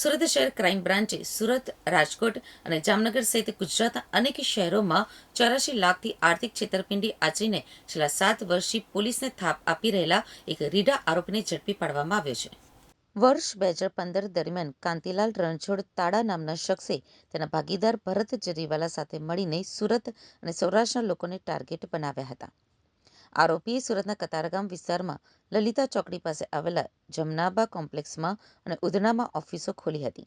સુરત શહેર ક્રાઇમ બ્રાન્ચે સુરત, રાજકોટ અને જામનગર સહિત ગુજરાતના અનેક શહેરોમાં ચોરાશી લાખથી આર્થિક છેતરપિંડી આચરીને છેલ્લા સાત વર્ષથી પોલીસને થાપ આપી રહેલા એક રીડા આરોપીને ઝડપી પાડવામાં આવ્યો છે. વર્ષ બે હજાર પંદર દરમિયાન કાંતિલાલ રણછોડ તાડા નામના શખ્સે તેના ભાગીદાર ભરત જરીવાલા સાથે મળીને સુરત અને સૌરાષ્ટ્રના લોકોને ટાર્ગેટ બનાવ્યા હતા. આરોપીએ સુરતના કતારગામ વિસ્તારમાં લલિતા ચોકડી પાસે આવેલા જમનાબા કોમ્પ્લેક્સમાં અને ઉધનામાં ઓફિસો ખોલી હતી.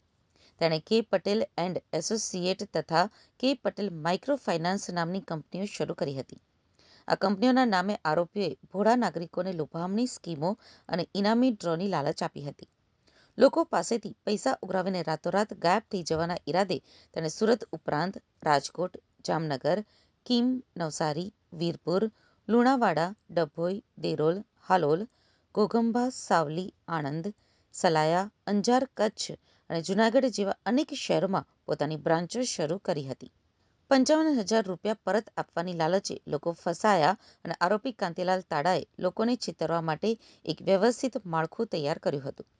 તેણે કે પટેલ એન્ડ એસોસિએટ તથા કે પટેલ માઇક્રો ફાઇનાન્સ નામની કંપનીઓ શરૂ કરી હતી. આ કંપનીઓના નામે આરોપીઓએ ભોળા નાગરિકોને લોભામણી સ્કીમો અને ઇનામી ડ્રોની લાલચ આપી હતી. લોકો પાસેથી પૈસા ઉઘરાવીને રાતોરાત ગાયબ થઈ જવાના ઈરાદે તેણે સુરત ઉપરાંત રાજકોટ, જામનગર, કિમ, નવસારી, વીરપુર લુણાવાડા, ડભોઈ, દેરોલ, હાલોલ, ઘોઘંબા, સાવલી, આણંદ, સલાયા, અંજાર, કચ્છ અને જૂનાગઢ જેવા અનેક શહેરોમાં પોતાની બ્રાન્ચો શરૂ કરી હતી. પંચાવન હજાર રૂપિયા પરત આપવાની લાલચે લોકો ફસાયા અને આરોપી કાંતિલાલ તાડાએ લોકોને છેતરવા માટે એક વ્યવસ્થિત માળખું તૈયાર કર્યું હતું.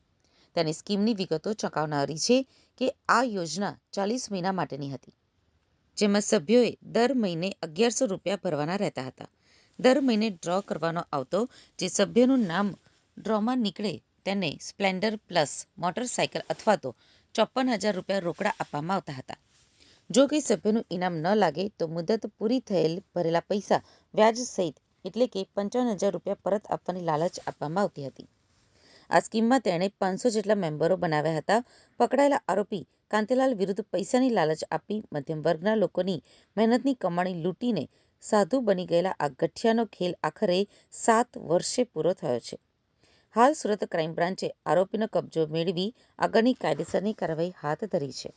તેની સ્કીમની વિગતો ચોંકાવનારી છે કે આ યોજના ચાલીસ મહિના માટેની હતી, જેમાં સભ્યોએ દર મહિને અગિયારસો રૂપિયા ભરવાના રહેતા હતા. દર મહિને ડ્રો કરવાનો આવતો, જે સભ્યનું નામ ડ્રોમાં નીકળે તેને સ્પ્લેન્ડર પ્લસ મોટરસાયકલ અથવા તો ચોપન હજાર રૂપિયા રોકડા આપવામાં આવતા હતા. જો કોઈ સભ્યનું ઇનામ ન લાગે તો મુદત પૂરી થયેલ ભરેલા પૈસા વ્યાજ સહિત એટલે કે પંચાવન હજાર રૂપિયા પરત આપવાની લાલચ આપવામાં આવતી હતી. આ સ્કીમમાં તેણે પાંચસો જેટલા મેમ્બરો બનાવ્યા હતા. પકડાયેલા આરોપી કાંતિલાલ વિરુદ્ધ પૈસાની લાલચ આપી મધ્યમ વર્ગના લોકોની મહેનતની કમાણી લૂંટીને સાધુ બની ગયેલા આ ગઠિયાનો ખેલ આખરે સાત વર્ષે પૂરો થયો છે. હાલ સુરત ક્રાઇમ બ્રાન્ચે આરોપીનો કબજો મેળવી આગળની કાયદેસરની કાર્યવાહી હાથ ધરી છે.